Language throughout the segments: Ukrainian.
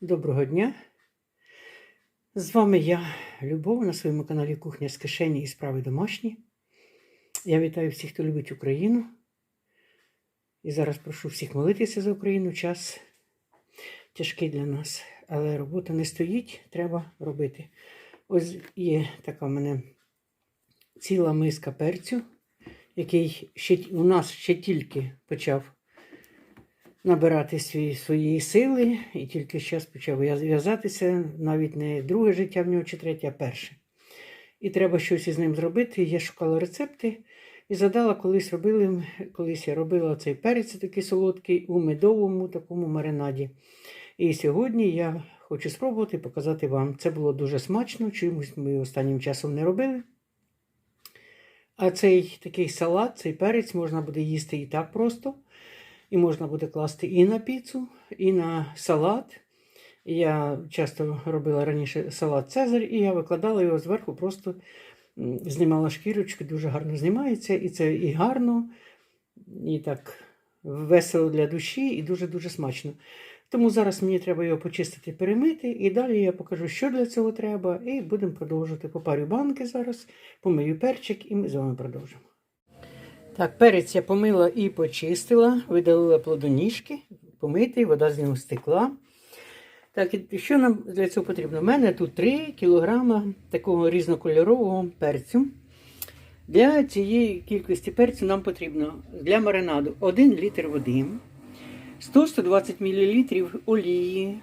Доброго дня! З вами я, Любов, на своєму каналі Кухня з кишені і справи домашні. Я вітаю всіх, хто любить Україну. І зараз прошу всіх молитися за Україну. Час тяжкий для нас. Але робота не стоїть, треба робити. Ось є така в мене ціла миска перцю, який ще, у нас ще тільки почав набирати свої, своєї сили і тільки зараз почав я зв'язатися, навіть не друге життя в нього чи третє, а перше. І треба щось із ним зробити. Я шукала рецепти і задала, колись робили, колись я робила цей перець такий солодкий у медовому такому маринаді. І сьогодні я хочу спробувати показати вам. Це було дуже смачно, чомусь ми останнім часом не робили. А цей такий салат, цей перець можна буде їсти і так просто. І можна буде класти і на піцу, і на салат. Я часто робила раніше салат Цезарь, і я викладала його зверху, просто знімала шкірочку, дуже гарно знімається. І це і гарно, і так весело для душі, і дуже-дуже смачно. Тому зараз мені треба його почистити, перемити, і далі я покажу, що для цього треба, і будемо продовжувати. Попарю банки зараз, помию перчик, і ми з вами продовжимо. Так, перець я помила і почистила, видалила плодоніжки, помитий, вода з нього стекла. Так, що нам для цього потрібно? У мене тут 3 кг такого різнокольорового перцю. Для цієї кількості перцю нам потрібно для маринаду 1 літр води, 100-120 мл олії,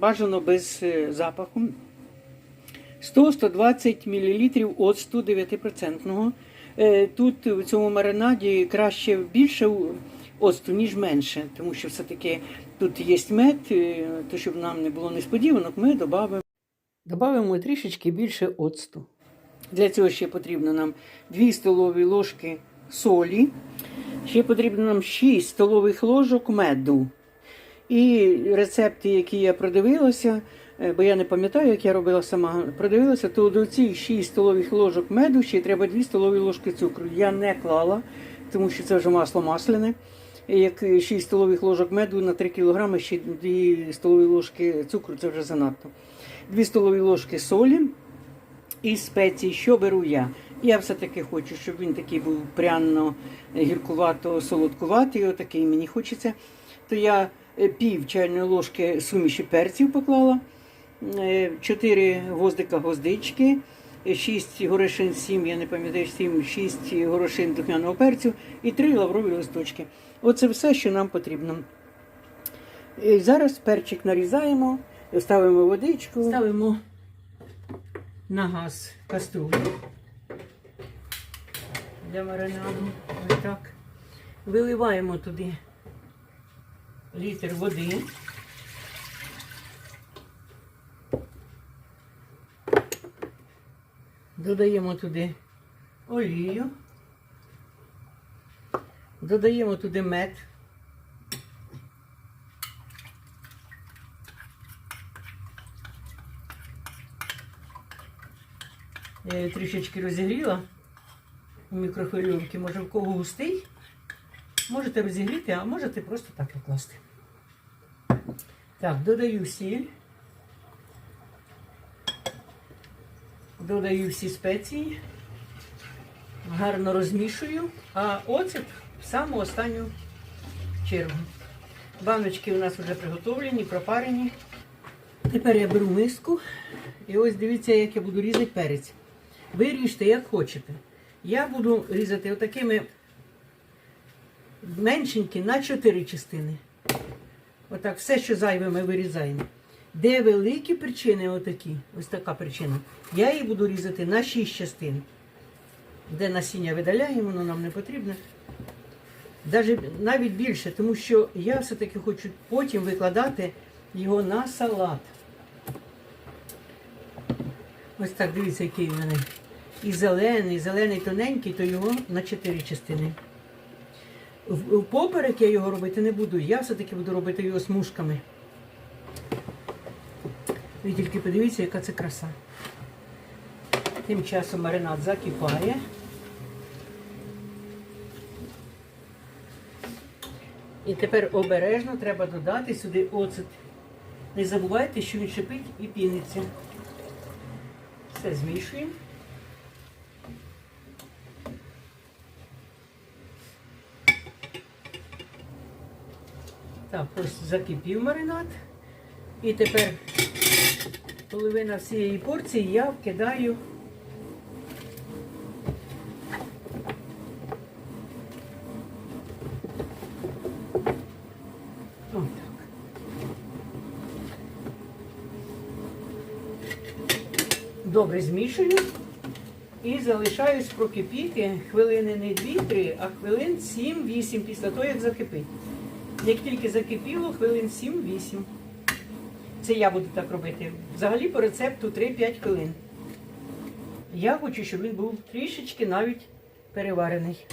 бажано без е, запаху, 100-120 мл оцту 9%. Е, Тут в цьому маринаді краще більше оцту, ніж менше, тому що все-таки тут є мед, е, то щоб нам не було несподіванок, ми додамо. Добавимо трішечки більше оцту. Для цього ще потрібно нам 2 столові ложки солі, ще потрібно нам 6 столових ложок меду. І рецепти, які я продивилася, бо я не пам'ятаю, як я робила сама, продивилася, то до цих 6 столових ложок меду ще треба 2 столові ложки цукру. Я не клала, тому що це вже масло масляне. Як 6 столових ложок меду на 3 кг, ще 2 столові ложки цукру це вже занадто. 2 столові ложки солі і спеції, що беру я. Я все-таки хочу, щоб він такий був пряно гіркувато солодкуватий, отакий мені хочеться. То я е, пів чайної ложки суміші перців поклала, 4 гвоздика гвоздички, 6 горошин, 7, я не пам'ятаю, 7, 6 горошин духмяного перцю і 3 лаврові листочки. Оце все, що нам потрібно. І зараз перчик нарізаємо, ставимо водичку, ставимо на газ каструлю для маринаду. Ось так. Виливаємо туди літр води. Додаємо туди олію. Додаємо туди мед. Я її трішечки розігріла у мікрохвильовці. Може в кого густий. Можете розігріти, а можете просто так покласти. Так, додаю сіль. Додаю всі спеції. Гарно розмішую, а оцет в саму останню чергу. Баночки у нас вже приготовлені, пропарені. Тепер я беру миску і ось дивіться, як я буду різати перець. Ви ріжте, як хочете. Я буду різати отакими меншенькі на 4 частини. Отак, все, що зайве, ми вирізаємо. Де великі причини, отакі, ось така причина, я її буду різати на 6 частин. Де насіння видаляємо, воно нам не потрібно. Даже, навіть більше, тому що я все-таки хочу потім викладати його на салат. Ось так, дивіться, який в мене. І зелений, зелений тоненький, то його на 4 частини. В- Впоперек я його робити не буду. Я все-таки буду робити його смужками. Ви тільки подивіться, яка це краса. Тим часом маринад закипає. І тепер обережно треба додати сюди оцет Не забувайте, що він шипить і піниться. Все змішуємо. Так, ось закипів маринад. І тепер половина всієї порції я вкидаю. Ось так. Добре змішую і залишаюсь прокипіти хвилини не 2-3, а хвилин 7-8 після того, як закипить. Як тільки закипіло, хвилин 7-8. Це я буду так робити. Взагалі по рецепту 3-5 хвилин. Я хочу, щоб він був трішечки навіть переварений.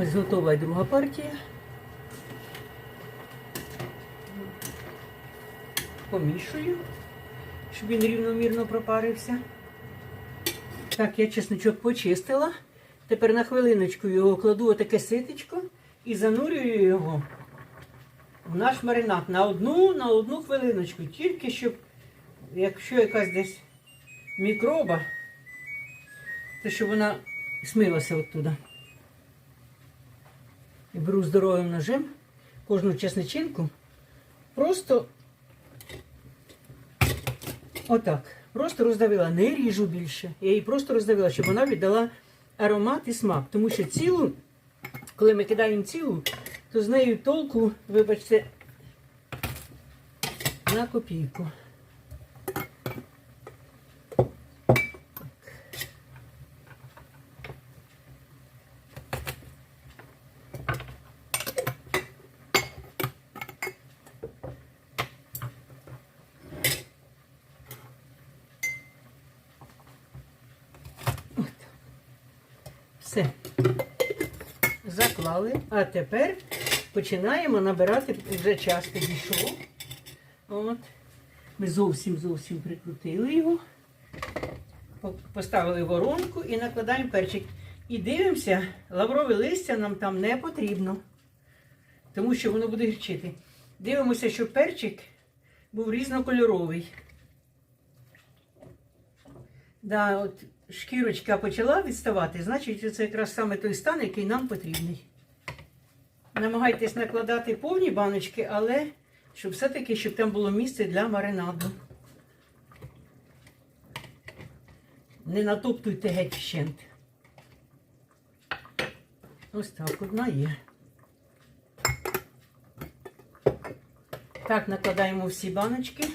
Ось готова друга партія. Помішую, щоб він рівномірно пропарився. Так, я чесничок почистила. Тепер на хвилиночку його кладу отаке ситечко і занурюю його в наш маринад на одну, на одну хвилиночку. Тільки щоб, якщо якась десь мікроба, то щоб вона смилася оттуда. І беру здоровим ножем кожну чесничинку. Просто отак. Просто роздавила, не ріжу більше. Я її просто роздавила, щоб вона віддала аромат і смак. Тому що цілу, коли ми кидаємо цілу, то з нею толку, вибачте, на копійку. Все. Заклали. А тепер починаємо набирати вже час підійшов. От. Ми зовсім зовсім прикрутили його. Поставили воронку і накладаємо перчик. І дивимося, лаврове листя нам там не потрібно, тому що воно буде гірчити. Дивимося, щоб перчик був різнокольоровий. Да, от шкірочка почала відставати, значить це якраз саме той стан, який нам потрібний. Намагайтесь накладати повні баночки, але щоб все-таки, щоб там було місце для маринаду. Не натоптуйте геть вщент. Ось так, одна є. Так, накладаємо всі баночки.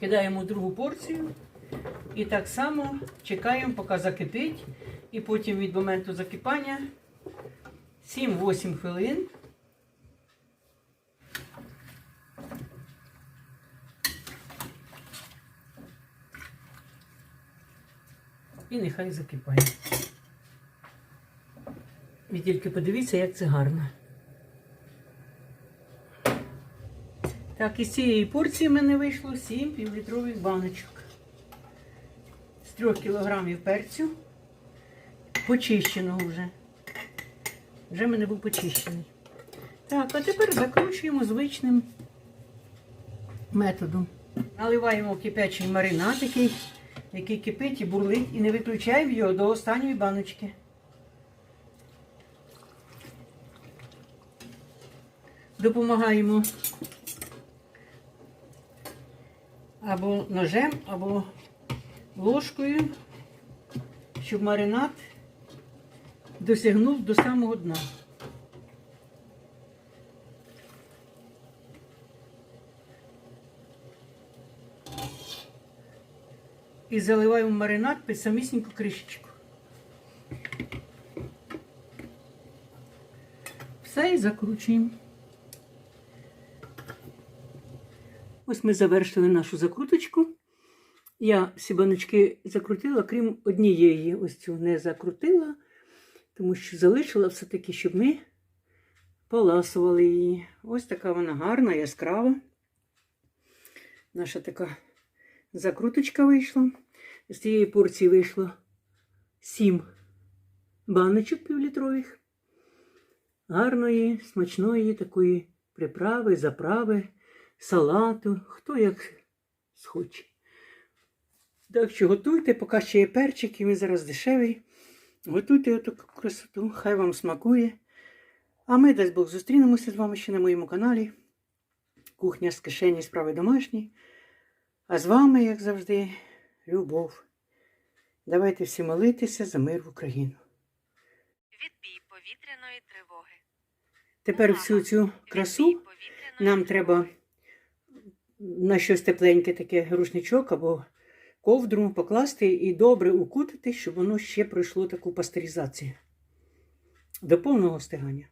Кидаємо другу порцію. І так само чекаємо, поки закипить. І потім від моменту закипання 7-8 хвилин. І нехай закипає. Ви тільки подивіться, як це гарно. Так, із цієї порції в мене вийшло 7 півлітрових баночок. З 3 кілограмів перцю. Почищеного вже. Вже в мене був почищений. Так, а тепер закручуємо звичним методом. Наливаємо кипячий маринад, який, який кипить і бурлить, і не виключаємо його до останньої баночки. Допомагаємо або ножем, або ложкою, щоб маринад досягнув до самого дна. І заливаємо маринад під самісіньку кришечку. Все і закручуємо. Ось ми завершили нашу закруточку. Я всі баночки закрутила, крім однієї. Ось цю не закрутила, тому що залишила все-таки, щоб ми поласували її. Ось така вона гарна, яскрава. Наша така закруточка вийшла. З цієї порції вийшло 7 баночок півлітрових. Гарної, смачної такої приправи, заправи, салату, хто як схоче. Так що готуйте, поки ще є перчик, і він зараз дешевий. Готуйте отаку красоту, хай вам смакує. А ми, дасть Бог, зустрінемося з вами ще на моєму каналі. Кухня з кишені справи домашні. А з вами, як завжди, любов. Давайте всі молитися за мир в Україну. Відбій повітряної тривоги. Тепер всю цю красу нам треба на щось тепленьке таке рушничок або ковдру покласти і добре укутати, щоб воно ще пройшло таку пастеризацію до повного стигання.